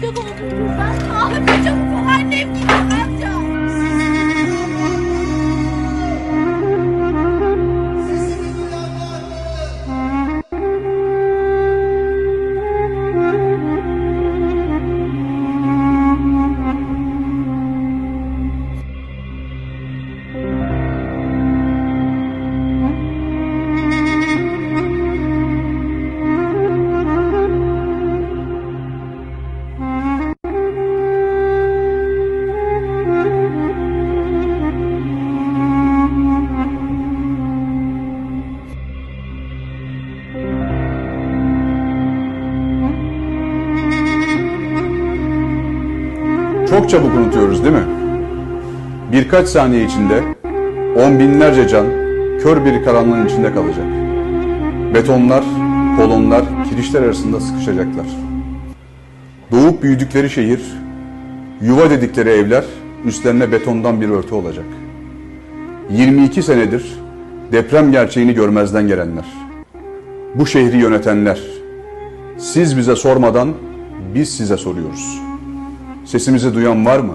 哥哥我不烦 Çok çabuk unutuyoruz değil mi? Birkaç saniye içinde on binlerce can kör bir karanlığın içinde kalacak. Betonlar, kolonlar, kirişler arasında sıkışacaklar. Doğup büyüdükleri şehir, yuva dedikleri evler üstlerine betondan bir örtü olacak. 22 senedir deprem gerçeğini görmezden gelenler. Bu şehri yönetenler. Siz bize sormadan biz size soruyoruz. Sesimizi duyan var mı?